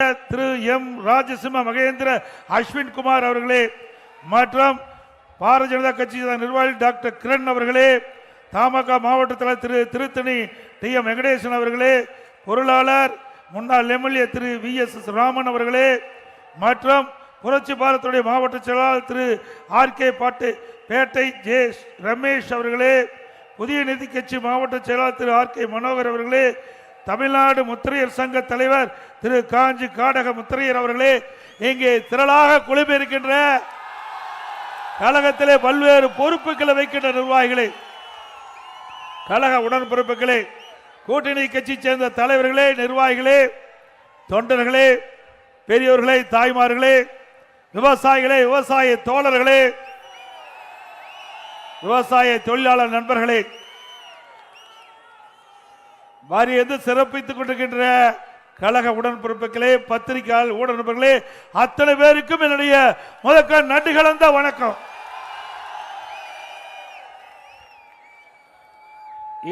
திரு M Rajasimha Mahendra Ashwin Kumar அவர்களே மற்றும் பாரதிய ஜனதா கட்சி நிர்வாகி டாக்டர் கிரண் அவர்களே தமாக மாவட்ட தலைவர் திரு திருத்தணி டி எம் வெங்கடேசன் அவர்களே பொருளாளர் முன்னாள் MLA Thiru V S S Raman அவர்களே மற்றும் புரட்சி பாரத்துடைய மாவட்ட செயலாளர் திரு ஆர் கே பாட்டு பேட்டை ஜே ரமேஷ் அவர்களே புதிய நிதி கட்சி மாவட்ட செயலாளர் திரு ஆர் கே மனோகர் அவர்களே தமிழ்நாடு முத்திரையர் சங்க தலைவர் திரு காஞ்சி காடக முத்திரையர் அவர்களே இங்கே திரளாக குழுமியிருக்கின்ற கழகத்திலே பல்வேறு பொறுப்புகளை வைக்கின்ற நிர்வாகிகளே கழக உடன்பிறப்புகளே கூட்டணி கட்சி சேர்ந்த தலைவர்களே நிர்வாகிகளே தொண்டர்களே பெரியோர்களே தாய்மார்களே விவசாயிகளே விவசாய தோழர்களே விவசாய தொழிலாளர் நண்பர்களே வாரியது சிறப்பித்துக் கொண்டிருக்கின்ற கழக உடன்பிறப்புகளே பத்திரிகையாளர் ஊடக அத்தனை பேருக்கும் என்னுடைய முதக்க நன்றி கலந்த வணக்கம்.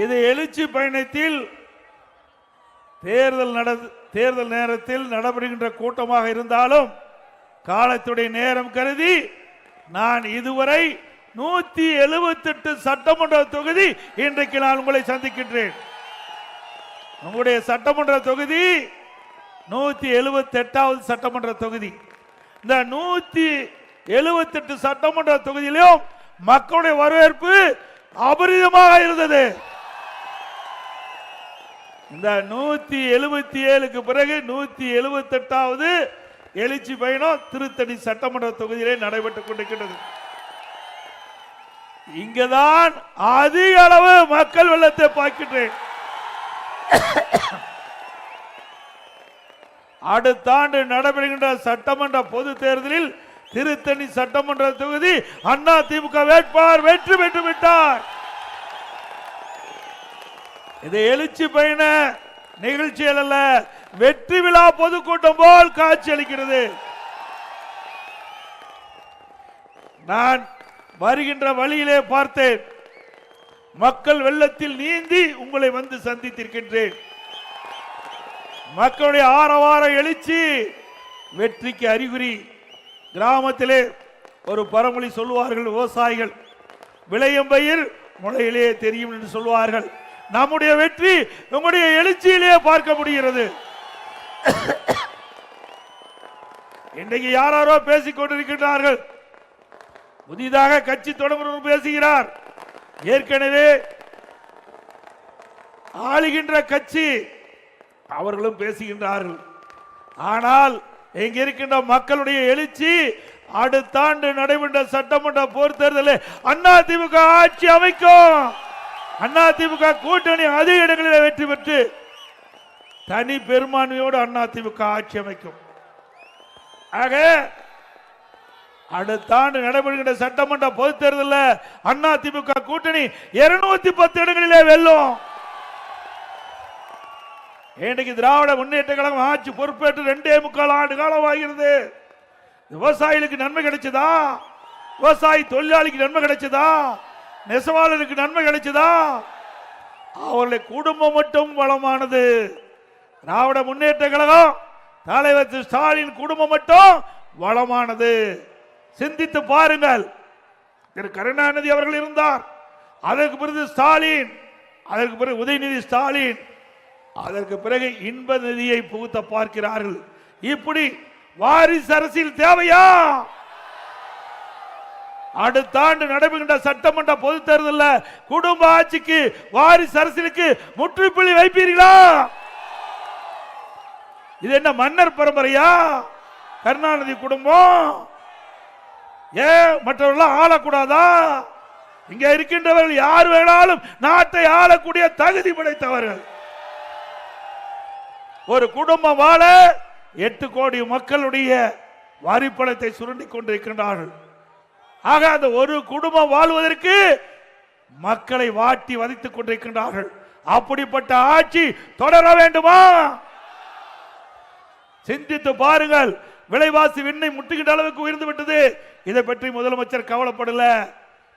இது எழுச்சி பயணத்தில் தேர்தல் நட தேர்தல் நேரத்தில் நடைபெறுகின்ற கூட்டமாக இருந்தாலும் காலத்துடைய நேரம் கருதி நான் இதுவரை நூத்தி எழுபத்தெட்டு சட்டமன்ற தொகுதி இன்றைக்கு நான் உங்களை சந்திக்கின்றேன். உங்களுடைய சட்டமன்ற தொகுதி நூத்தி எழுபத்தி எட்டாவது சட்டமன்ற தொகுதி. இந்த நூத்தி எழுபத்தெட்டு சட்டமன்ற தொகுதியிலும் மக்களுடைய வரவேற்பு அபரிதமாக இருந்தது. இந்த நூத்தி எழுபத்தி ஏழுக்கு பிறகு நூத்தி எழுபத்தி எட்டாவது எழுச்சி பயணம் திருத்தணி சட்டமன்ற தொகுதியிலே நடைபெற்றுக் கொண்டிருக்கின்றது. இங்கதான் அதிக அளவு மக்கள் வெள்ளத்தை பார்க்கின்றேன் அடுத்த ஆண்டு நடைபெறுகின்ற சட்டமன்ற பொது தேர்தலில் திருத்தணி சட்டமன்ற தொகுதி அண்ணா திமுக வேட்பாளர் வெற்றி பெற்று விட்டார். இது எழுச்சி பயண நிகழ்ச்சிகள் அல்ல வெற்றி விழா பொதுக்கூட்டம் போல் காட்சி அளிக்கிறது. நான் வருகின்ற வழியிலே பார்த்தேன். மக்கள் வெள்ளத்தில் நீந்தி உங்களை வந்து சந்தித்திருக்கின்றேன். மக்களுடைய ஆரவார எழுச்சி வெற்றிக்கு அறிகுறி. கிராமத்திலே ஒரு பரமொழி சொல்லுவார்கள் விவசாயிகள் விளையும் பயிர் முளையிலே தெரியும் என்று சொல்வார்கள் நம்முடைய வெற்றி நம்முடைய எழுச்சியிலே பார்க்க முடிகிறது. இன்றைக்கு யாராரோ பேசிக் கொண்டிருக்கின்றார்கள். புதிதாக கட்சி தொடங்குறவர் பேசுகிறார். ஏற்கனவே ஆளுகின்ற கட்சி அவர்களும் பேசுகின்றார்கள். ஆனால் இங்க இருக்கின்ற மக்களுடைய எழுச்சி அடுத்த ஆண்டு நடைபெற்ற சட்டமன்ற போர் தேர்தலில் அண்ணா திமுக ஆட்சி அமைக்கும். அண்ணா திமுக கூட்டணி அதிக இடங்களில் வெற்றி பெற்று தனி பெரும்பான்மையோடு அண்ணா திமுக ஆட்சி அமைக்கும். ஆக அடுத்த ஆண்டு நடைபெறுகின்ற சட்டமன்ற பொது தேர்தலில் அண்ணா திமுக கூட்டணி இருநூத்தி பத்து இடங்களிலே வெல்லும். இன்றைக்கு திராவிட முன்னேற்ற கழகம் ஆட்சி பொறுப்பேற்று ரெண்டே முக்கால் ஆண்டு காலம் ஆகிறது. விவசாயிகளுக்கு நன்மை கிடைச்சதா? விவசாயி தொழிலாளிக்கு நன்மை கிடைச்சதா? நெசவாளருக்கு நன்மை கிடைச்சதா? அவருடைய குடும்பம் மட்டும் வளமானது. திராவிட முன்னேற்ற கழகம் தலைவர் ஸ்டாலின் குடும்பம் மட்டும் வளமானது. சிந்தித்து பாருங்கள். திரு கருணாநிதி அவர்கள் இருந்தார். அதற்கு பிறகு ஸ்டாலின் அதற்கு பிறகு உதயநிதி ஸ்டாலின் அதற்கு பிறகு இன்ப நிதியை புகுத்த பார்க்கிறார்கள். இப்படி வாரிசு அரசியல் தேவையா? அடுத்த ஆண்டு நடைபெறுகின்ற சட்டமன்ற பொது தேர்தலில் குடும்ப ஆட்சிக்கு வாரிசு அரசியலுக்கு முற்றுப்புள்ளி வைப்பீர்களா? இது என்ன மன்னர் பரம்பரையா? கருணாநிதி குடும்பம்? ஏன் மற்றவர்கள் ஆளக்கூடாதா? இங்க இருக்கின்றவர்கள் யார் வேணாலும் நாட்டை ஆளக்கூடிய தகுதி படைத்தவர்கள். ஒரு குடும்பம் வாழ எட்டு கோடி மக்களுடைய வரிப்பணத்தை சுருண்டி கொண்டிருக்கின்றார்கள். ஆக அந்த ஒரு குடும்பம் வாழ்வதற்கு மக்களை வாட்டி வதைத்துக் கொண்டிருக்கின்றார்கள். அப்படிப்பட்ட ஆட்சி தொடர வேண்டுமா? சிந்தித்து பாருங்கள். விலைவாசி விண்ணை முட்டுகின்ற அளவுக்கு உயர்ந்து விட்டது. இதை பற்றி முதலமைச்சர் கவலைப்படல.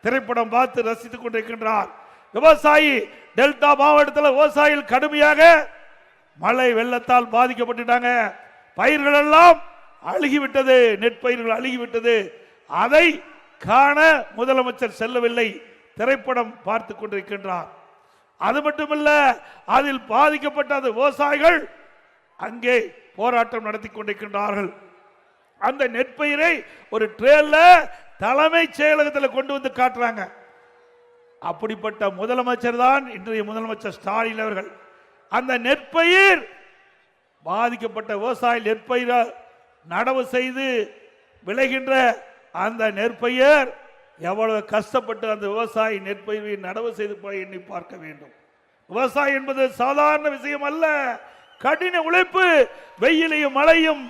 திரைப்படம் பார்த்து ரசித்துக் கொண்டிருக்கின்றார். விவசாயி டெல்டா மாவட்டத்தில் விவசாயிகள் கடுமையாக மழை வெள்ளத்தால் பாதிக்கப்பட்டுட்டாங்க. பயிர்கள் எல்லாம் அழுகிவிட்டது நெற்பயிர்கள் அழுகிவிட்டது. அதை காண முதலமைச்சர் செல்லவில்லை. திரைப்படம் பார்த்து கொண்டிருக்கின்றார். அது மட்டுமல்ல அதில் பாதிக்கப்பட்ட விவசாயிகள் அங்கே போராட்டம் நடத்தி கொண்டிருக்கின்றார்கள். அந்த நெற்பயிரை ஒரு ட்ரெயில தலைமைச் செயலகத்தில் கொண்டு வந்து காட்டுறாங்க. அப்படிப்பட்ட முதலமைச்சர் தான் இன்றைய முதலமைச்சர் ஸ்டாலின் அவர்கள். அந்த நெற்பயிர் பாதிக்கப்பட்ட விவசாய நெற்பயிரால் நடவு செய்து விளைகின்ற அந்த நெற்பயிர் எவ்வளவு கஷ்டப்பட்டு அந்த விவசாயி நெற்பயிரை நடவு செய்து போய் எண்ணி பார்க்க வேண்டும். விவசாயம் என்பது சாதாரண விஷயம் அல்ல. கடின உழைப்பு வெயிலையும் மழையும்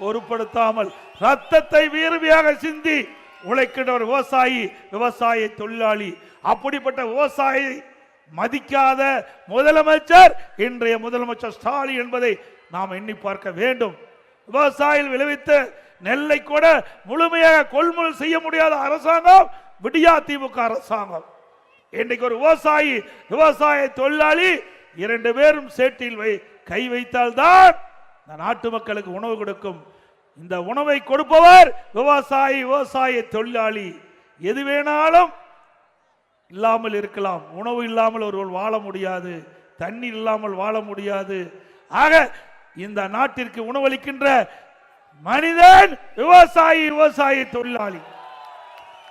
பொருட்படுத்தாமல் ரத்தத்தை வீரமையாக சிந்தி உழைக்கின்ற ஒரு விவசாயி விவசாய தொழிலாளி. அப்படிப்பட்ட விவசாயி மதிக்காத முதலமைச்சர் இன்றைய முதலமைச்சர் ஸ்டாலின் என்பதை நாம் எண்ணி பார்க்க வேண்டும். விவசாயிகள் விளைவித்த நெல்லை கூட முழுமையாக கொள்முதல் செய்ய முடியாத அரசாங்கம் விடியா திமுக அரசாங்கம். இன்றைக்கு ஒரு விவசாயி விவசாய தொழிலாளி இரண்டு பேரும் சேட்டில் வை கை வைத்தால்தான் இந்த நாட்டு மக்களுக்கு உணவு கொடுக்கும். இந்த உணவை கொடுப்பவர் விவசாயி விவசாய தொழிலாளி. எது வேணாலும் இல்லாமல் இருக்கலாம். உணவு இல்லாமல் ஒருவர் வாழ முடியாது. தண்ணி இல்லாமல் வாழ முடியாது. ஆக இந்த நாட்டிற்கு உணவளிக்கின்ற மனிதன் விவசாயி விவசாய தொழிலாளி.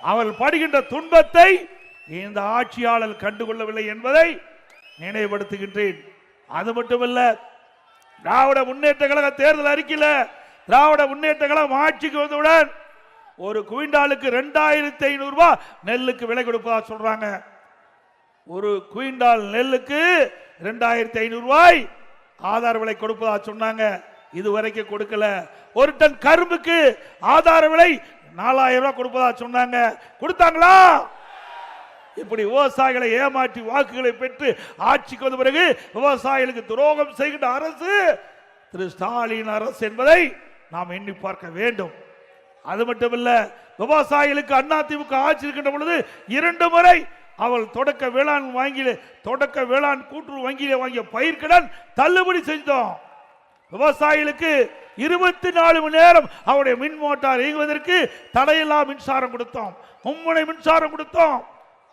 அவள் படுகின்ற துன்பத்தை இந்த ஆட்சியாளர் கண்டுகொள்ளவில்லை என்பதை நினைவுபடுத்துகின்றேன். அது மட்டுமல்ல திராவிட முன்னேற்ற கழக தேர்தல் அறிக்கையில் திராவிட முன்னேற்ற கழகம் ஆட்சிக்கு வந்தவுடன் ஒரு குவிண்டாலுக்கு ரெண்டாயிரத்தி ஐநூறு ரூபாய் நெல்லுக்கு விலை கொடுப்பதா சொல்றாங்க. ஒரு குவிண்டால் நெல்லுக்கு ரெண்டாயிரத்தி ஐநூறு ரூபாய் ஆதார விலை கொடுப்பதா சொன்னாங்க. இதுவரைக்கும் கொடுக்கல. ஒரு டன் கரும்புக்கு ஆதார விலை நாலாயிரம் ரூபாய் கொடுப்பதா சொன்னாங்க. கொடுத்தாங்களா? இப்படி விவசாயிகளை ஏமாற்றி வாக்குகளை பெற்று ஆட்சிக்கு வந்த பிறகு விவசாயிகளுக்கு துரோகம் செய்கின்ற அரசு திரு ஸ்டாலின் அரசு என்பதை நாம் எண்ணி பார்க்க வேண்டும். அது மட்டுமல்ல விவசாயிகளுக்கு அண்ணா ஆட்சி இருக்கின்ற பொழுது இரண்டு முறை அவள் தொடக்க வேளாண் வாங்கியில தொடக்க வேளாண் கூட்டுறவு வங்கியில வாங்கிய பயிர்கடன் தள்ளுபடி செஞ்சோம். விவசாயிகளுக்கு இருபத்தி நாலு மணி நேரம் அவருடைய மின் மோட்டார் இயங்குவதற்கு தடையில்லா மின்சாரம் கொடுத்தோம். மும்முனை மின்சாரம் கொடுத்தோம்.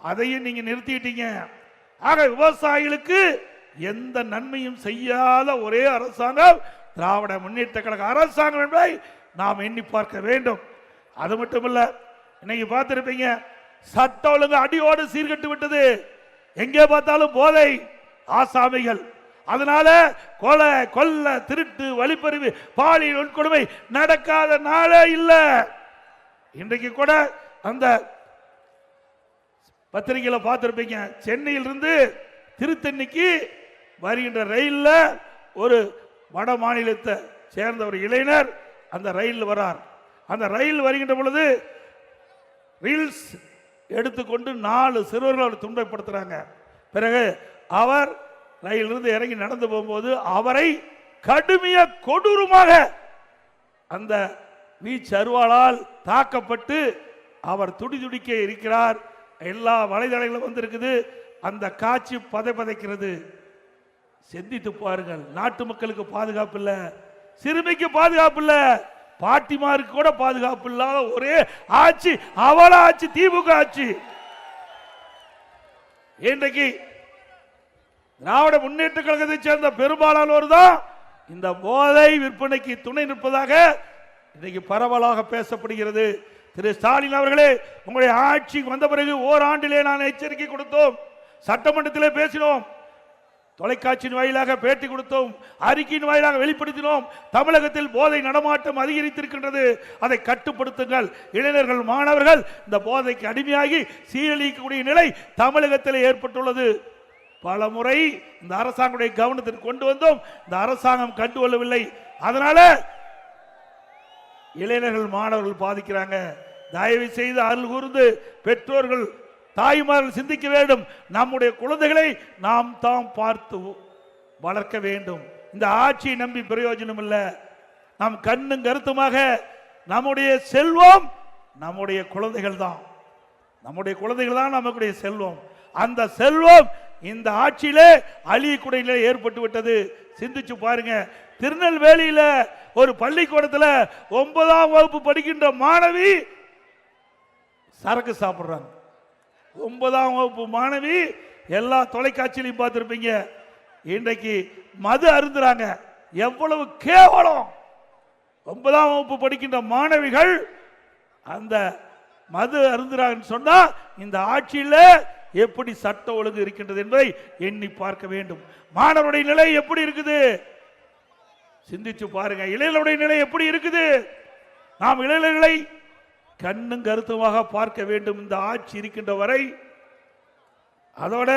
அதையும் நீங்க நிறுத்திட்டீங்க. ஆக விவசாயிகளுக்கு எந்த நன்மையும் செய்யாத ஒரே அரசாங்கம் திராவிட முன்னேற்ற கழக அரசாங்கம் என்பதை நாம் எண்ணி பார்க்க வேண்டும். அது மட்டும் இல்ல இன்னைக்கு பார்த்திருப்பீங்க சட்ட ஒழுங்கு அடியோடு சீர்கட்டு விட்டது. எங்கே பார்த்தாலும் போதை ஆசாமிகள். அதனால கொலை கொல்ல திருட்டு வழிப்பறிவு பாலியல் உட்கொடுமை நடக்காத நாளே இல்லை. இன்றைக்கு கூட அந்த பத்திரிகையில் பார்த்துருப்பீங்க. சென்னையிலிருந்து திருத்தண்ணிக்கு வருகின்ற ரயிலில் ஒரு வட மாநிலத்தை சேர்ந்த ஒரு இளைஞர் அந்த ரயிலில் வரார். அந்த ரயில் வருகின்ற பொழுது ரீல்ஸ் எடுத்துக்கொண்டு நாலு சிறுவர்கள் அவர் துன்பப்படுத்துகிறாங்க பிறகு அவர் ரயிலிருந்து இறங்கி நடந்து போகும்போது அவரை கடுமைய கொடூரமாக அந்த வீச்சு அருவாளால் தாக்கப்பட்டு அவர் துடி துடிக்க இருக்கிறார். எல்லா வலைதளங்களும் வந்திருக்குது. அந்த காட்சி பதை பதைக்கிறது. சிந்தித்து பாருங்கள். நாட்டு மக்களுக்கு பாதுகாப்பு இல்லை. சிறுமிக்கு பாதுகாப்பு இல்லை. பாட்டிமாருக்கு கூட பாதுகாப்பு இல்லாத ஒரே ஆட்சி அவள ஆட்சி திமுக ஆட்சி. இன்றைக்கு திராவிட முன்னேற்ற கழகத்தை சேர்ந்த பெரும்பாலானோர் தான் இந்த போதை விற்பனைக்கு துணை நிற்பதாக இன்றைக்கு பரவலாக பேசப்படுகிறது. திரு ஸ்டாலின் அவர்களே உங்களுடைய ஆட்சிக்கு வந்த பிறகு ஓராண்டிலே நான் எச்சரிக்கை கொடுத்தோம். சட்டமன்றத்திலே பேசினோம். தொலைக்காட்சியின் வாயிலாக பேட்டி கொடுத்தோம். அறிக்கையின் வாயிலாக வெளிப்படுத்தினோம். தமிழகத்தில் போதை நடமாட்டம் அதிகரித்திருக்கின்றது. அதை கட்டுப்படுத்துங்கள். இளைஞர்கள் மாணவர்கள் இந்த போதைக்கு அடிமையாகி சீரழிக்கக்கூடிய நிலை தமிழகத்தில் ஏற்பட்டுள்ளது. பல முறை இந்த அரசாங்கத்துடைய கவனத்திற்கு கொண்டு வந்தோம். இந்த அரசாங்கம் கண்டுகொள்ளவில்லை. அதனால இளைஞர்கள் மாணவர்கள் பாதிக்கிறாங்க. தயவு செய்து அருள் கூர்ந்து பெற்றோர்கள் தாய்மார்கள் சிந்திக்க வேண்டும். நம்முடைய குழந்தைகளை நாம் தாம் பார்த்து வளர்க்க வேண்டும். இந்த ஆட்சியை நம்பி பிரயோஜனம் இல்லை. நாம் கண்ணும் கருத்துமாக நம்முடைய செல்வம் நம்முடைய குழந்தைகள் தான். நம்முடைய குழந்தைகள் தான் நமக்குடைய செல்வம். அந்த செல்வம் இந்த ஆட்சியிலே அழியக்கூடிய நிலை ஏற்பட்டு விட்டது. சிந்திச்சு பாருங்க. திருநெல்வேலியில ஒரு பள்ளிக்கூடத்தில் ஒன்பதாம் வகுப்பு படிக்கின்ற மாணவி சரக்கு சாப்பிட்றாங்க. ஒன்பதாம் வகுப்பு மாணவி எல்லா தொலைக்காட்சியிலையும் பார்த்துருப்பீங்க. இன்றைக்கு மது அருந்துறாங்க. எவ்வளவு கேவலம். ஒன்பதாம் வகுப்பு படிக்கின்ற மாணவிகள் அந்த மது அருந்துறாங்கன்னு சொன்னா இந்த ஆட்சியில் எப்படி சட்ட ஒழுங்கு இருக்கின்றது என்பதை எண்ணி பார்க்க வேண்டும். மாணவருடைய நிலை எப்படி இருக்குது? சிந்திச்சு பாருங்க. இளைஞருடைய நிலை எப்படி இருக்குது? நாம் இளைஞர்களை கண்ணும் கருத்துமாக பார்க்க வேண்டும். இந்த ஆட்சி இருக்கின்ற வரை அதோட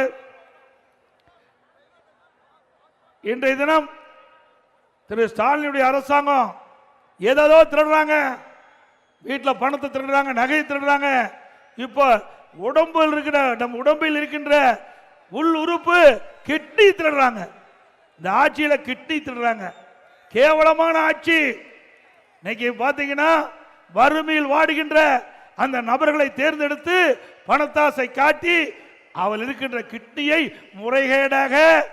இன்றைய தினம் திரு ஸ்டாலினுடைய அரசாங்கம் ஏதோ திருடுறாங்க. வீட்டில் பணத்தை திருடுறாங்க நகையை திருடுறாங்க. இப்போ உடம்பில் இருக்கிற நம் உடம்பில் இருக்கின்ற உள் உறுப்பு கிட்னி திருடுறாங்க. இந்த ஆட்சியில கிட்னி திருடுறாங்க. கேவலமான ஆட்சி. இன்னைக்கு பார்த்தீங்கன்னா வறுமையில் வாடுகின்ற அந்த நபர்களை தேர்ந்தெடுத்து பணத்தாசை காட்டி அவள் இருக்கின்ற கிட்னியை முறைகேடாக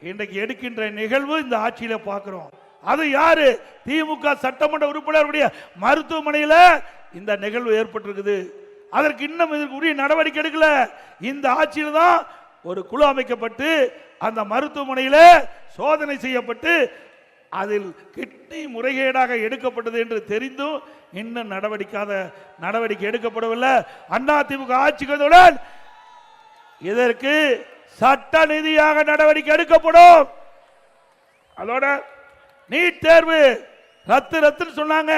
இன்றைக்கு எடுக்கின்ற நிகழ்வு இந்த ஆட்சியில பார்க்கிறோம் அது யாரு? திமுக சட்டமன்ற உறுப்பினருடைய மருத்துவமனையில் இந்த நிகழ்வு ஏற்பட்டிருக்குது. அதற்கு இன்னும் இதற்கு உரிய நடவடிக்கை எடுக்கல. இந்த ஆட்சியில் தான் ஒரு குழு அமைக்கப்பட்டு அந்த மருத்துவமனையில் சோதனை செய்யப்பட்டு அதில் கிட்னி முறைகேடாக எடுக்கப்பட்டது என்று தெரிந்தும் இன்னும் நடவடிக்காத நடவடிக்கை எடுக்கப்படவில்லை. அண்ணா திமுக ஆட்சிக்கு இதற்கு சட்ட நிதியாக நடவடிக்கை எடுக்கப்படும். அதோட நீட் தேர்வு ரத்து ரத்துன்னு சொன்னாங்க.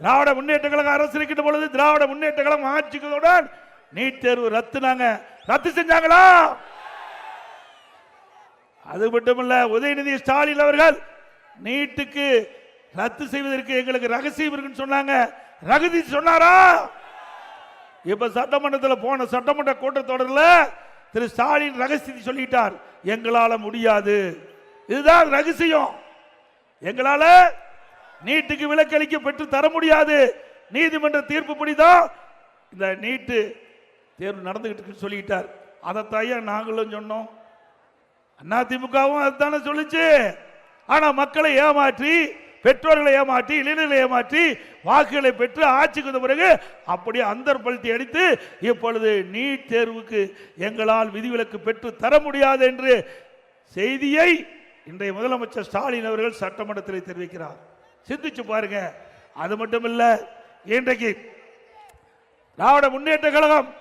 திராவிட முன்னேற்ற கழகம் அரசு இருக்கின்ற பொழுது திராவிட முன்னேற்ற கழகம் ஆட்சிக்குடன் நீட் தேர்வு ரத்துனாங்க. ரத்து செஞ்சாங்களா? அது மட்டுமல்ல உதயநிதி ஸ்டாலின் அவர்கள் நீட்டுக்கு ரத்து செய்வதற்கு எங்களுக்கு ரகசியம் இருக்குன்னு சொன்னாங்க. ரகுதி சொன்னாரா? இப்ப சட்டமன்றத்தில் போன சட்டமன்ற கூட்டத்தொடரில் திரு ஸ்டாலின் ரகசியத்தை சொல்லிட்டார். எங்களால முடியாது. இதுதான் ரகசியம். எங்களால நீட்டுக்கு விலக்களிக்க பெற்று தர முடியாது. நீதிமன்ற தீர்ப்பு தான் இந்த நீட்டு தேர்வு நடந்துகிட்டு சொல்லிக்கிட்டார் சொல்லிட்டார். அதைத்தான் நாங்களும் சொன்னோம். அதிமுகவும் அதுதானே சொல்லுச்சு. ஆனா மக்களை ஏமாற்றி பெற்றோர்களை ஏமாற்றி இளைஞர்களை ஏமாற்றி வாக்குகளை பெற்று ஆட்சிக்கு வந்த பிறகு அப்படியே அந்தர்பல்ட்டி அடித்து இப்பொழுது நீட் தேர்வுக்கு எங்களால் விதிவிலக்கு பெற்று தர முடியாது என்று செய்தியை இன்றைய முதலமைச்சர் ஸ்டாலின் அவர்கள் சட்டமன்றத்தில் தெரிவிக்கிறார். சிந்திச்சு பாருங்க. அது மட்டும் இல்ல இன்றைக்கு திராவிட முன்னேற்ற கழகம்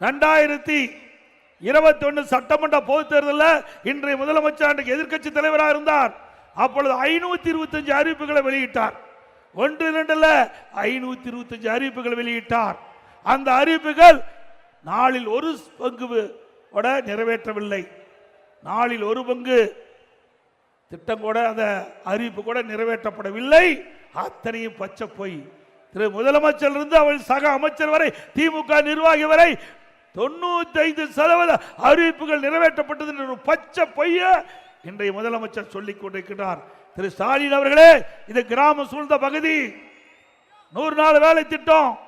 ரெண்டாயிரத்தி இருபத்தி ஒன்று சட்டமன்ற பொதுத் தேர்தலில் இன்றைய முதலமைச்சர் அன்றைக்கு எதிர்க்கட்சி தலைவராக இருந்தார். அப்பொழுது ஐநூத்தி இருபத்தஞ்சு அறிவிப்புகளை வெளியிட்டார். ஒன்று இரண்டுல ஐநூத்தி இருபத்தஞ்சு அறிவிப்புகளை வெளியிட்டார். அந்த அறிவிப்புகள் நாளில் ஒரு பங்கு நிறைவேற்றவில்லை. நாளில் ஒரு பங்கு திட்டம் கூட அந்த அறிவிப்பு கூட நிறைவேற்றப்படவில்லை. அத்தனையும் பச்சை பொய். திரு முதலமைச்சர் இருந்து அவள் சக அமைச்சர் வரை திமுக நிர்வாகி வரை தொண்ணூத்தி ஐந்து சதவீத அறிவிப்புகள் நிறைவேற்றப்பட்டது என்ற ஒரு பச்சை பொய்ய இன்றைய முதலமைச்சர் சொல்லிக் கொண்டிருக்கிறார். திரு ஸ்டாலின் அவர்களே இது கிராம சூழ்ந்த பகுதி. நூறு நாள் வேலை திட்டம்.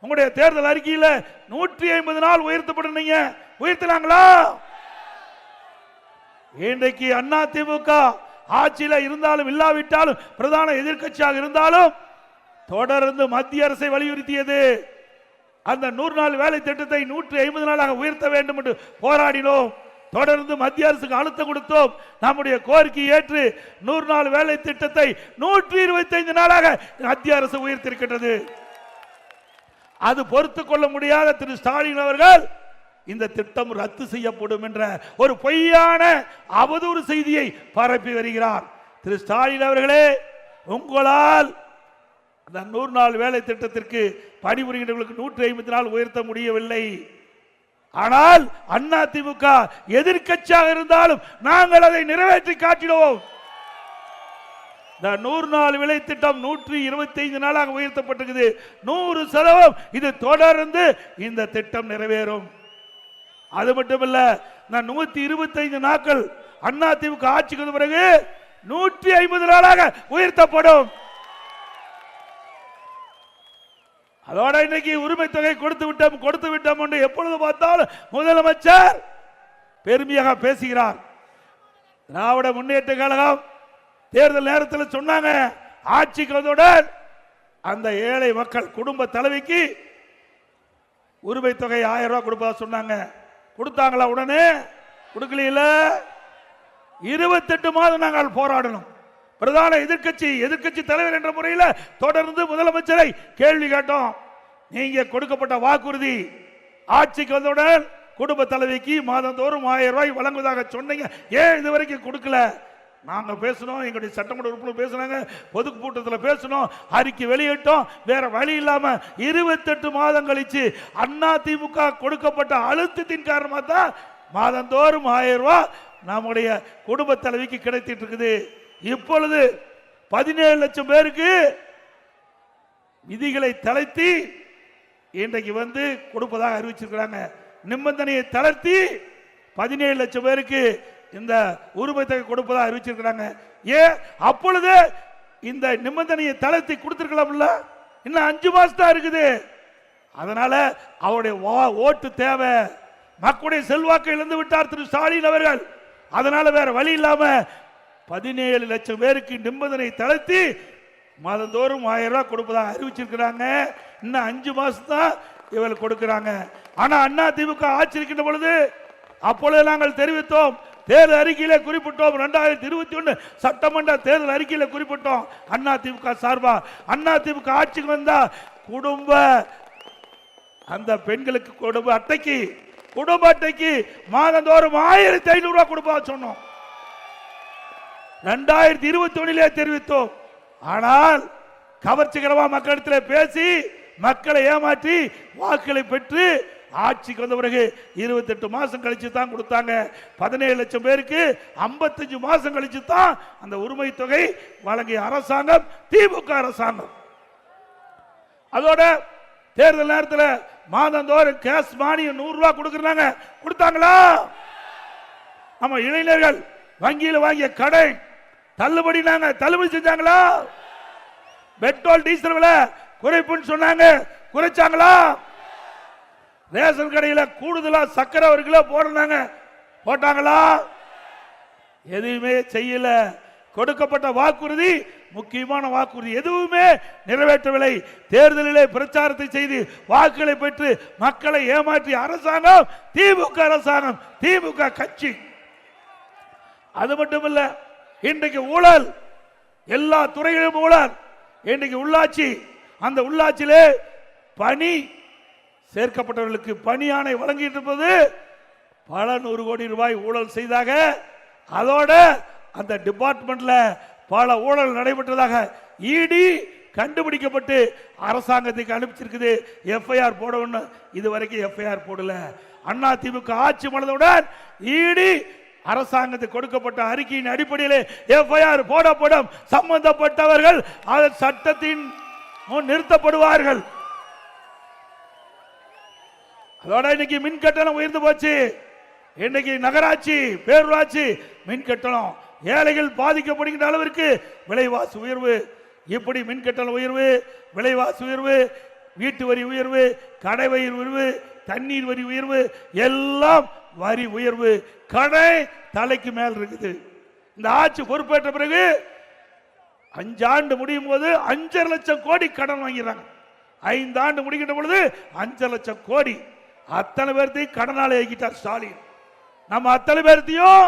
உங்களுடைய தேர்தல் அறிக்கையில் நூற்றி ஐம்பது நாள் உயர்த்தப்படுனீங்க உயர்த்தினாங்களா? இன்றைக்கு அண்ணா திமுக ஆட்சியில் இருந்தாலும் இல்லாவிட்டாலும் பிரதான எதிர்க்கட்சியாக இருந்தாலும் தொடர்ந்து மத்திய அரசை வலியுறுத்தியது. அந்த நூறு நாள் வேலை திட்டத்தை நூற்றி ஐம்பது நாளாக உயர்த்த வேண்டும் என்று போராடினோம். தொடர்ந்து மத்திய அரசுக்கு அழுத்தம் கொடுத்தோம். நம்முடைய கோரிக்கை ஏற்று நூறு நாள் வேலை திட்டத்தை நூற்றி இருபத்தி ஐந்து நாளாக மத்திய அரசு உயர்த்திருக்கின்றது அது பொறுத்து கொள்ள முடியாத திரு ஸ்டாலின் அவர்கள் இந்த திட்டம் ரத்து செய்யப்படும் என்ற ஒரு பொய்யான அவதூறு செய்தியை பரப்பி வருகிறார். திரு ஸ்டாலின் அவர்களே உங்களால் அந்த நூறு நாள் வேலை திட்டத்திற்கு பணிபுரிகின்றவர்களுக்கு நூற்றி ஐம்பத்தி நாள் உயர்த்த முடியவில்லை. ஆனால் அண்ணா திமுக எதிர்க்கட்சியாக இருந்தாலும் நாங்கள் அதை நிறைவேற்றி காட்டிடுவோம். இந்த நூறு நாள் விலை திட்டம் நூற்றி இருபத்தி ஐந்து நாளாக உயர்த்தப்பட்டிருக்குது. நூறு சதவீதம் இது தொடர்ந்து இந்த திட்டம் நிறைவேறும். அது மட்டுமல்ல நான் நூத்தி இருபத்தைந்து நாட்கள் அண்ணா திமுக ஆட்சிக்கு பிறகு நூற்றி ஐம்பது நாளாக உயர்த்தப்படும். அதோட இன்னைக்கு உரிமை தொகை கொடுத்து விட்டோம் கொடுத்து விட்டோம் என்று எப்பொழுது பார்த்தாலும் முதலமைச்சர் பெருமையாக பேசுகிறார். திராவிட முன்னேற்ற கழகம் தேர்தல் நேரத்தில் சொன்னாங்க ஆட்சிக்கு வந்தவுடன் அந்த ஏழை மக்கள் குடும்ப தலைவிக்கு உரிமை தொகை ஆயிரம் ரூபாய் கொடுப்பதா சொன்னாங்க. கொடுத்தாங்களா உடனே? கொடுக்கல இருபத்தெட்டு மாதம் நாங்கள் போராடணும். பிரதான எதிர்க்கட்சி எதிர்க்கட்சி தலைவர் என்ற முறையில் தொடர்ந்து முதலமைச்சரை கேள்வி கேட்டோம். நீங்க கொடுக்கப்பட்ட வாக்குறுதி ஆட்சிக்கு வந்தவுடன் குடும்ப தலைவிக்கு மாதந்தோறும் ஆயிரம் ரூபாய் வழங்குவதாக சொன்னீங்க. ஏன் இது வரைக்கும் கொடுக்கல? நாங்க பேசணும் எங்களுடைய சட்டமன்ற உறுப்பினர் பேசுனாங்க பொது கூட்டத்தில் பேசணும் அறிக்கை வெளியிட்டோம் வேற வழி இல்லாம இருபத்தெட்டு மாதம் கழிச்சு அண்ணா திமுக கொடுக்கப்பட்ட அழுத்தத்தின் காரணமாக தான் மாதந்தோறும் ஆயிரம் ரூபாய் நம்முடைய குடும்ப தலைவிக்கு கிடைத்திட்டு இருக்குது. இப்பொழுது பதினேழு லட்சம் பேருக்கு விதிகளை தளர்த்தி இன்றைக்கு வந்து கொடுப்பதாக அறிவிச்சிருக்கிறாங்க. நிபந்தனையை தளர்த்தி பதினேழு லட்சம் பேருக்கு இந்த உருவத்தை தொகை கொடுப்பதாக அறிவிச்சிருக்கிறாங்க. ஏன் அப்பொழுது இந்த நிபந்தனையை தளர்த்தி கொடுத்துருக்கலாம்ல? இன்னும் அஞ்சு மாசம் தான் இருக்குது. அதனால அவருடைய ஓட்டு தேவை. மக்களுடைய செல்வாக்கை இழந்து விட்டார் திரு ஸ்டாலின் அவர்கள். அதனால வேற வழி இல்லாம பதினேழு லட்சம் பேருக்கு நிபந்தனை தளர்த்தி மாதந்தோறும் ஆயிரம் ரூபாய் கொடுப்பதாக அறிவிச்சிருக்கிறாங்க. இன்னும் அஞ்சு மாசம் தான் இவர்கள் கொடுக்கிறாங்க. ஆனா அண்ணா திமுக ஆட்சி இருக்கின்ற பொழுது அப்பொழுது நாங்கள் தெரிவித்தோம் தேர்தல் அறிக்கையில குறிப்பிட்டோம். ரெண்டாயிரத்தி இருபத்தி ஒன்று சட்டமன்ற தேர்தல் அறிக்கையில குறிப்பிட்டோம். அண்ணா திமுக சார்பா? அண்ணா திமுக ஆட்சிக்கு வந்தா குடும்ப அந்த பெண்களுக்கு குடும்ப அட்டைக்கு குடும்ப அட்டைக்கு மாதந்தோறும் ஆயிரத்தி ஐநூறு ரூபாய் கொடுப்பா சொன்னோம். ரெண்டாயிரத்தி இருபத்தி ஒன்னிலே தெரிவித்தோம். ஆனால் கவர்ச்சிகரமா மக்களிடத்தில் பேசி மக்களை ஏமாற்றி வாக்களை பெற்று ஆட்சிக்கு வந்த பிறகு இருபத்தெட்டு மாசம் கழிச்சு தான் கொடுத்தாங்க. பதினேழு லட்சம் பேருக்கு 55 மாசம் கழிச்சு தான் அந்த உரிமை தொகை வழங்கிய அரசாங்கம் திமுக அரசாங்கம். அதோட தேர்தல் நேரத்தில் மாதந்தோறும் கேஸ் மானியம் நூறு ரூபாய் கொடுக்கறாங்க கொடுத்தாங்களா? நம்ம இளைஞர்கள் வங்கியில் வாங்கிய கடை தள்ளுபடி நாங்க தள்ளுபடி செஞ்சாங்களா? பெட்ரோல் டீசல் விலை குறைப்புன்னு சொன்னாங்க. குறைச்சாங்களா? ரேஷன் கடையில் கூடுதலா சக்கரை ஒரு கிலோ போடுறாங்க போட்டாங்களா? எதுவுமே செய்யல. கொடுக்கப்பட்ட வாக்குறுதி முக்கியமான வாக்குறுதி எதுவுமே நிறைவேற்றவில்லை. தேர்தலிலே பிரச்சாரத்தை செய்து வாக்குகளை பெற்று மக்களை ஏமாற்றிய அரசாங்கம் திமுக அரசாங்கம் திமுக கட்சி. அது மட்டுமல்ல இன்றைக்கு ஊழல் எல்லா துறையிலும் ஊழல். இன்றைக்கு உள்ளாட்சி அந்த உள்ளாட்சியிலே பணி சேர்க்கப்பட்டவர்களுக்கு பணியானை வழங்கிட்டு இருப்பது பல நூறு கோடி ரூபாய் ஊழல் செய்தாக அதோட அந்த டிபார்ட்மெண்ட்ல பல ஊழல் நடைபெற்றதாக இடி கண்டுபிடிக்கப்பட்டு அரசாங்கத்துக்கு அனுப்பிச்சிருக்குது. எஃப்ஐஆர் போடணும் இது வரைக்கும் எஃப்ஐஆர் போடல. அண்ணா திமுக ஆட்சி மனதுடன் இடி அரசாங்கத்துக்கு கொடுக்கப்பட்ட அறிக்கையின் அடிப்படையில் எஃப்ஐஆர் போடப்படும். சம்பந்தப்பட்டவர்கள் அதன் சட்டத்தின் முன் நிறுத்தப்படுவார்கள். அதோட இன்னைக்கு மின் கட்டணம் உயர்ந்து போச்சு. இன்னைக்கு நகராட்சி பேரூராட்சி மின் கட்டணம் ஏழைகள் பாதிக்கப்படுகின்ற அளவிற்கு விலைவாசி உயர்வு. இப்படி மின் கட்டணம் உயர்வு விலைவாசி உயர்வு வீட்டு வரி உயர்வு கடை வரி உயர்வு தண்ணீர் வரி உயர்வு எல்லாம் வரி உயர்வு. கடை தலைக்கு மேல் இருக்குது. இந்த ஆட்சி பொறுப்பேற்ற பிறகு அஞ்சாண்டு முடியும் போது அஞ்சரை லட்சம் கோடி கடன் வாங்கிறாங்க ஐந்து ஆண்டு முடிக்கின்ற பொழுது அஞ்சரை லட்சம் கோடி. அத்தனை பேர்த்தையும் கடனாளி ஆக்கிட்டார் ஸ்டாலின். நம்ம அத்தனை பேர்த்தையும்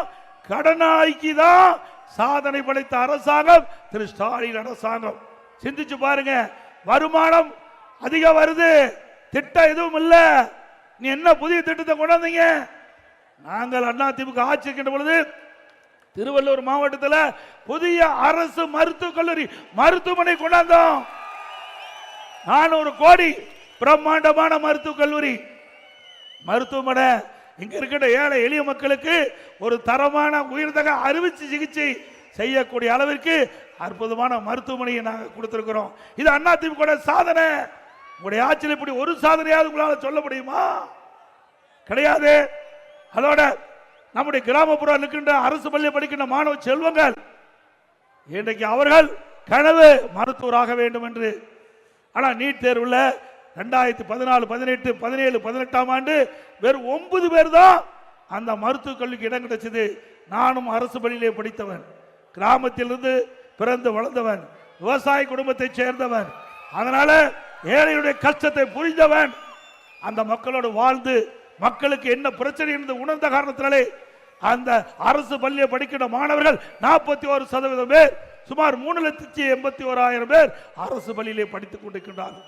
கடனாளிக்கு தான் சாதனை படைத்த அரசாங்கம் திரு ஸ்டாலின் அரசாங்கம். சிந்திச்சு பாருங்க வருமானம் அதிகம் வருது திட்டம் எதுவும் இல்லை. நீ என்ன புதிய திட்டத்தை கொண்டாந்தீங்க நாங்கள் அண்ணா திமுக ஆட்சி இருக்கின்ற பொழுது திருவள்ளூர் மாவட்டத்தில் புதிய அரசு மருத்துவக் கல்லூரி மருத்துவமனை கொண்டாந்தோம். நானூறு கோடி பிரம்மாண்டமான மருத்துவக் கல்லூரி. மருத்துவமனை இங்க இருக்கிற ஏழை எளிய மக்களுக்கு ஒரு தரமான உயிர்தக அறுவை சிகிச்சை செய்யக்கூடிய அளவிற்கு அற்புதமான மருத்துவமனையை நாங்கள் கொடுத்துருக்குறோம். இது அண்ணா திமுக சாதனை. உங்களுடைய ஆட்சியில் இப்படி ஒரு சாதனையாவது உங்களால் சொல்ல முடியுமா? கிடையாது. அதோட நம்முடைய கிராமப்புறம் இருக்கின்ற அரசு பள்ளி படிக்கின்ற மாணவ செல்வங்கள் இன்றைக்கு அவர்கள் கனவு மருத்துவராக வேண்டும் என்று. ஆனால் நீட் தேர்வில் ரெண்டாயிரத்தி பதினாலு பதினெட்டு பதினேழு பதினெட்டாம் ஆண்டு வெறும் ஒன்பது பேர் தான் அந்த மருத்துவக் கல்விக்கு இடம் கிடைச்சது. நானும் அரசு பள்ளியிலே படித்தவன் கிராமத்திலிருந்து பிறந்து வளர்ந்தவன் விவசாய குடும்பத்தைச் சேர்ந்தவன். அதனால ஏழையுடைய கஷ்டத்தை புரிந்தவன். அந்த மக்களோடு வாழ்ந்து மக்களுக்கு என்ன பிரச்சனை என்று உணர்ந்த காரணத்தினாலே அந்த அரசு பள்ளியை படிக்கிற மாணவர்கள் நாற்பத்தி ஒரு சதவீதம் பேர் சுமார் மூணு லட்சத்தி எண்பத்தி ஓராயிரம் பேர் அரசு பள்ளியிலே படித்துக் கொண்டிருக்கின்றார்கள்.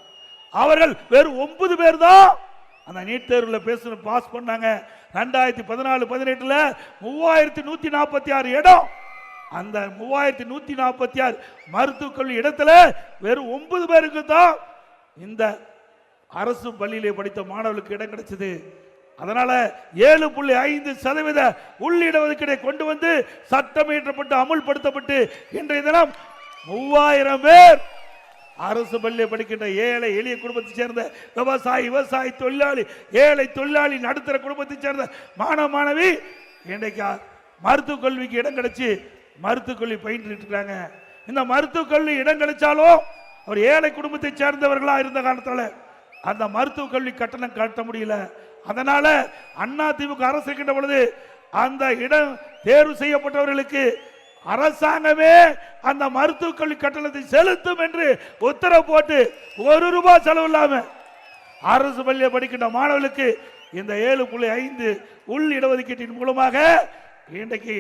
அவர்கள் வெறும் ஒன்பது பேர் தான் அந்த நீட் தேர்வில் பேச பாஸ் பண்ணாங்க. ரெண்டாயிரத்தி பதினாலு பதினெட்டுல மூவாயிரத்தி நூத்தி நாற்பத்தி ஆறு இடம். அந்த மூவாயிரத்தி நூத்தி நாற்பத்தி ஆறு மருத்துவக் கல்வி இடத்துல வெறும் ஒன்பது பேருக்கு தான் இந்த அரசு பள்ளியிலே படித்த மாணவர்களுக்கு இடம் கிடைச்சது. அதனால ஏழு புள்ளி ஐந்து சதவீத உள்ளிட கொண்டு வந்து சட்டம் இயற்றப்பட்டு அமுல்படுத்தப்பட்டு இன்றைய தினம் மூவாயிரம் பேர் அரசு பள்ளியை படிக்கின்ற ஏழை எளிய குடும்பத்தை சேர்ந்த விவசாயி விவசாயி தொழிலாளி ஏழை தொழிலாளி நடுத்தர குடும்பத்தை சேர்ந்த மாணவ மாணவி இன்றைக்கு மருத்துவக் கல்விக்கு இடம் கிடைச்சி மருத்துவக் கல்வி பயின்று இருக்காங்க இந்த மருத்துவக் கல்வி இடம் கிடைச்சாலும் அவர் ஏழை குடும்பத்தை சேர்ந்தவர்களா இருந்த காலத்தில் அந்த மருத்துவக் கல்வி கட்டணம் கட்ட முடியல. அதனால அண்ணா திமுக அரசு இருக்கின்ற பொழுது அந்த இடம் தேர்வு செய்யப்பட்டவர்களுக்கு அரசாங்கமே அந்த மருத்துவக் கல்வி கட்டணத்தை செலுத்தும் என்று உத்தரவு போட்டு ஒரு ரூபாய் செலவு இல்லாம அரசு பள்ளியை படிக்கின்ற மாணவர்களுக்கு இந்த ஏழு புள்ளி ஐந்து உள் இடஒதுக்கீட்டின் மூலமாக இன்றைக்கு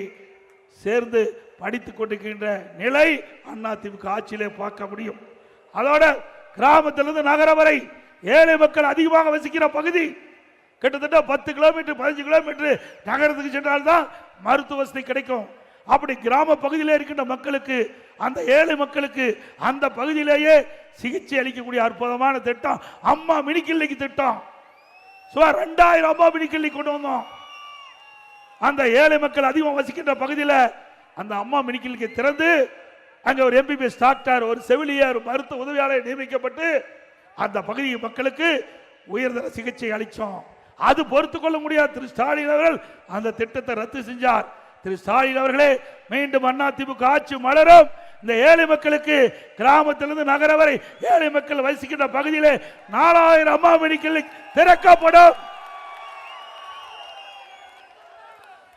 சேர்ந்து படித்துக் கொண்டிருக்கின்ற நிலை அதிமுக ஆட்சியிலே பார்க்க முடியும். அதோட கிராமத்திலிருந்து நகரம் வரை ஏழை மக்கள் அதிகமாக வசிக்கிற பகுதி கிட்டத்தட்ட பத்து கிலோமீட்டர் பதினஞ்சு கிலோமீட்டர் நகரத்துக்கு சென்றால்தான் மருத்துவ வசதி கிடைக்கும். அப்படி கிராம பகுதியிலே இருக்கின்ற மக்களுக்கு அந்த ஏழை மக்களுக்கு அந்த பகுதியிலேயே சிகிச்சை அளிக்கக்கூடிய அற்புதமான திட்டம் அம்மா மினிக்கிள்ளைக்கு திட்டம். சுமார் ரெண்டாயிரம் அம்மா மினிக்கிள்ளி கொண்டு வந்தோம். அந்த ஏழை மக்கள் அதிகம் வசிக்கின்ற பகுதியில் அந்த அம்மா மினிக்கிள்ளிக்கு திறந்து அங்கே ஒரு எம்பிபிஎஸ் டாக்டர் ஒரு செவிலியர் மருத்துவ உதவியாளர் நியமிக்கப்பட்டு அந்த பகுதி மக்களுக்கு உயர்தர சிகிச்சை அளித்தோம் அது பொறுத்து கொள்ள முடியாது திரு ஸ்டாலின் அவர்கள் அந்த திட்டத்தை ரத்து செஞ்சார். திரு ஸ்டாலின் அவர்களே மீண்டும் அண்ணா ஆட்சி மலரும். இந்த ஏழை மக்களுக்கு கிராமத்திலிருந்து நகர வரை ஏழை மக்கள் வசிக்கின்ற பகுதியிலே நாலாயிரம் அம்மா மெடிக்கல் திறக்கப்படும்.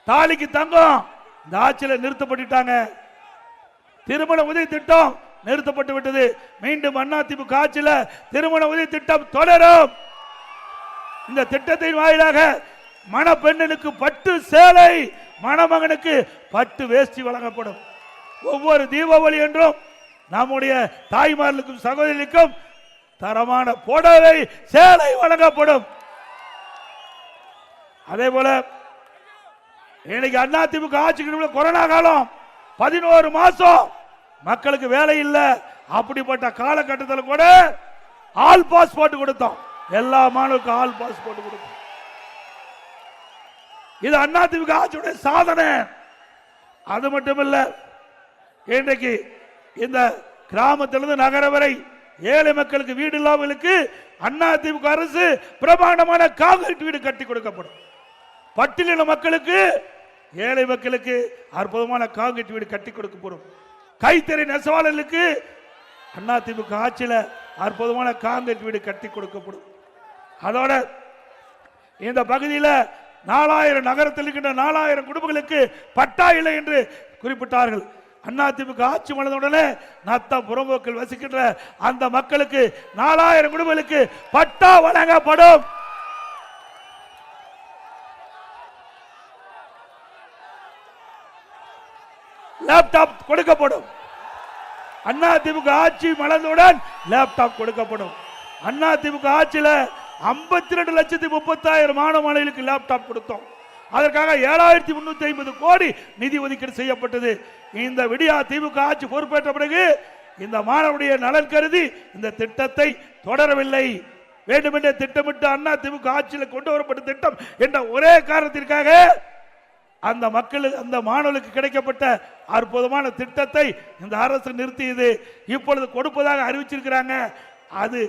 தாலிக்கு தங்கம். இந்த ஆட்சியில் நிறுத்தப்பட்டுட்டாங்க. திருமண உதவி திட்டம் நிறுத்தப்பட்டு விட்டது. மீண்டும் அண்ணா ஆட்சியில் திருமண உதவி திட்டம் தொடரும். இந்த திட்டத்தின் வாயிலாக மணப்பெண்ணுக்கு பட்டு சேலை மணமகனுக்கு பட்டு வேஷ்டி வழங்கப்படும். ஒவ்வொரு தீபாவளி என்றும் நம்முடைய தாய்மார்களுக்கும் சகோதரிக்கும் தரமான புடவை சேலை வழங்கப்படும். அதே போல இன்னைக்கு அண்ணா திமுக ஆட்சிக்கு கொரோனா காலம். பதினோரு மாசம் மக்களுக்கு வேலை இல்லை. அப்படிப்பட்ட காலகட்டத்தில் கூட ஆல் பாஸ் போட்டு கொடுத்தோம். எல்லா மாணவருக்கும் ஆல் பாஸ் போட்டு கொடுத்தோம். இது அண்ணா திமுக ஆட்சியுடைய சாதனை. அது மட்டும் இல்ல இன்றைக்கு இந்த கிராமத்திலிருந்து நகர வரை ஏழை மக்களுக்கு வீடு இல்லாமலுக்கு அண்ணா திமுக அரசு பிரமாண்டமான காங்கிரீட் வீடு கட்டி கொடுக்கப்படும். பட்டியலின மக்களுக்கு ஏழை மக்களுக்கு அற்புதமான காங்கிரீட் வீடு கட்டி கொடுக்கப்படும். கைத்தறி நெசவாளர்களுக்கு அண்ணா திமுக ஆட்சியில் அற்புதமான காங்கிரீட் வீடு கட்டி கொடுக்கப்படும். அதோட இந்த பகுதியில் நாலாயிரம் நகரத்தில் இருக்கின்ற நாலாயிரம் குடும்பங்களுக்கு பட்டா இல்லை என்று குறிப்பிட்டார்கள். அண்ணா திமுக ஆட்சி மலர்ந்தவுடனே நத்த புறம்போக்கில் வசிக்கின்ற அந்த மக்களுக்கு நாலாயிரம் குடும்பங்களுக்கு பட்டா வழங்கப்படும். லேப்டாப் கொடுக்கப்படும். அண்ணா திமுக ஆட்சி மலர்ந்தவுடன் லேப்டாப் கொடுக்கப்படும். அண்ணா திமுக ஆட்சியில ஐம்பத்தி ரெண்டு லட்சத்தி முப்பத்தாயிரம் மாணவ மாணவிகளுக்கு லேப்டாப் கொடுத்தோம். அதற்காக ஏழாயிரத்தி முன்னூத்தி ஐம்பது கோடி நிதி ஒதுக்கீடு செய்யப்பட்டது. இந்த விடியா திமுக ஆட்சி பொறுப்பேற்ற பிறகு இந்த மாணவனுடைய நலன் கருதி இந்த திட்டத்தை தொடரவில்லை. வேண்டுமென்றே திட்டமிட்டு அண்ணா திமுக ஆட்சியில் கொண்டு வரப்பட்ட திட்டம் என்ற ஒரே காரணத்திற்காக அந்த மக்களுக்கு அந்த மாணவர்களுக்கு கிடைக்கப்பட்ட அற்புதமான திட்டத்தை இந்த அரசு நிறுத்தியது. இப்பொழுது கொடுப்பதாக அறிவிச்சிருக்கிறாங்க. அது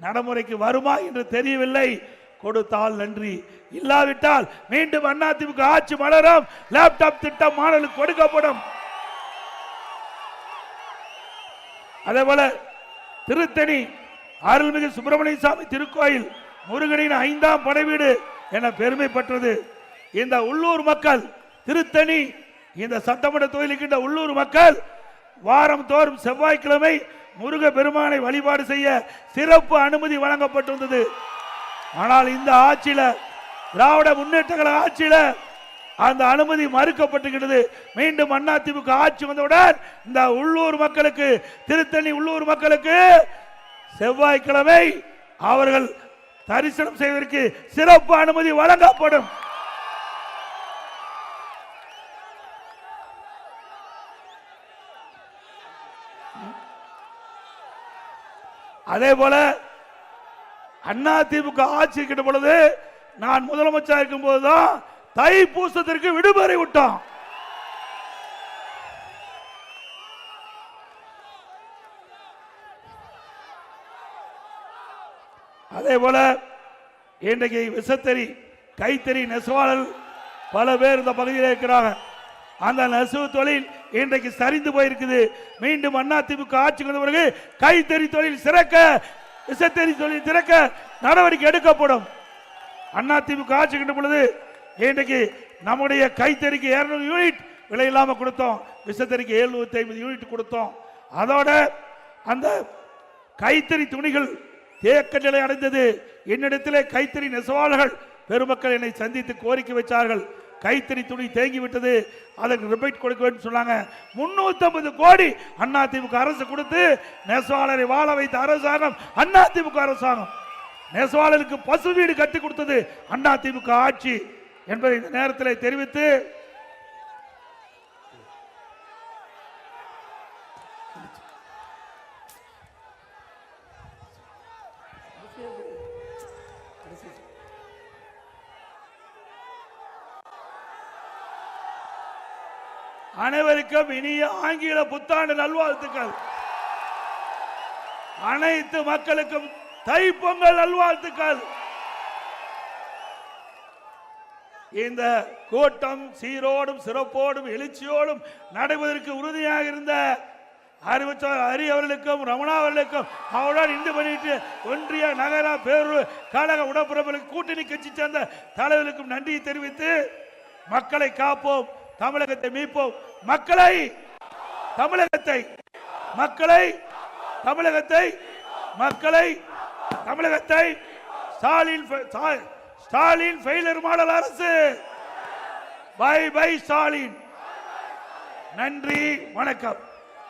நடைமுறைக்கு வருமா என்று தெரியவில்லை. கொடுத்தால் நன்றி. இல்லாவிட்டால் மீண்டும் அதிமுக ஆட்சி மலரும். லேப்டாப் திட்டம் மாணவர்களுக்கு கொடுக்கப்படும். அதே போல திருத்தணி அருள்மிகு சுப்பிரமணிய சாமி திருக்கோயில் முருகனின் ஐந்தாம் படை வீடு என பெருமை பெற்றது. இந்த உள்ளூர் மக்கள் திருத்தணி இந்த சட்டமன்ற தொகுதிக்கு உள்ளூர் மக்கள் வாரம் தோறும் செவ்வாய்க்கிழமை முருக பெருமானை வழிபாடு செய்ய சிறப்பு அனுமதி வழங்கப்பட்டிருந்தது. ஆனால் இந்த ஆட்சியில திராவிட முன்னேற்ற கழக ஆட்சியில அந்த அனுமதி மறுக்கப்பட்டுகிறது மீண்டும் அதிமுக ஆட்சி வந்தவுடன் இந்த உள்ளூர் மக்களுக்கு திருத்தணி உள்ளூர் மக்களுக்கு செவ்வாய்க்கிழமை அவர்கள் தரிசனம் செய்வதற்கு சிறப்பு அனுமதி வழங்கப்படும். அதே போல அண்ணா திமுக ஆட்சி இருக்கின்ற பொழுது நான் முதலமைச்சர் இருக்கும் போதுதான் தைப்பூசத்திற்கு விடுமுறை விட்டோம். அதே போல இன்றைக்கு விசத்தறி கைத்தறி நெசவாளர் பல பேர் இந்த பகுதியில் இருக்கிறாங்க. அந்த நெசவு தொழில் இன்றைக்கு சரிந்து போயிருக்குது. மீண்டும் அண்ணா திமுக ஆட்சிக்கு வந்த பிறகு கைத்தறி தொழில் சிறக்க விசத்தறி தொழில் திறக்க நடவடிக்கை எடுக்கப்படும். அண்ணா திமுக ஆட்சி கொண்ட பொழுது இன்றைக்கு நம்முடைய கைத்தறிக்கு 200 யூனிட் விலை இல்லாம கொடுத்தோம். விசத்தறிக்கு 750 ஐம்பது யூனிட் கொடுத்தோம். அதோட அந்த கைத்தறி துணிகள் தேக்க நிலை அடைந்தது. என்னிடத்திலே கைத்தறி நெசவாளர்கள் பெருமக்கள் என்னை சந்தித்து கோரிக்கை வச்சார்கள். கைத்தறி துணி தேங்கி விட்டது அதற்கு ரிப்பீட் கொடுக்க வேண்டும் சொன்னாங்க. 350 கோடி அண்ணா திமுக அரசு கொடுத்து நெசவாளரை வாழ வைத்த அரசாங்கம் அண்ணா திமுக அரசாங்கம். நெசவாளருக்கு பசு வீடு கட்டி கொடுத்தது அண்ணா திமுக ஆட்சி என்பதை இந்த நேரத்தில் தெரிவித்து அனைவருக்கும் இனிய ஆங்கில புத்தாண்டு நல்வாழ்த்துக்கள். அனைத்து மக்களுக்கும் தைப்பொங்கல் நல்வாழ்த்துக்கள். இந்த கூட்டம் சீரோடும் சிறப்போடும் எழுச்சியோடும் நடைபெறுவதற்கு உறுதியாக இருந்த அறிவிச்சார் ஹரி அவர்களுக்கும் ரமணா அவர்களுக்கும் அவருடன் இந்து பண்ணிட்டு ஒன்றிய நகர பேரூர் கழக உடப்புறங்களுக்கு கூட்டணி கட்சி சேர்ந்த தலைவர்களுக்கும் நன்றியை தெரிவித்து மக்களை காப்போம். தமிழகத்தை மீட்போம். மக்களை தமிழகத்தை மக்களை தமிழகத்தை மக்களை தமிழகத்தை ஸ்டாலின் ஸ்டாலின் ஃபெயிலர் மாடல் அரசு. Bye bye Stalin. நன்றி வணக்கம்.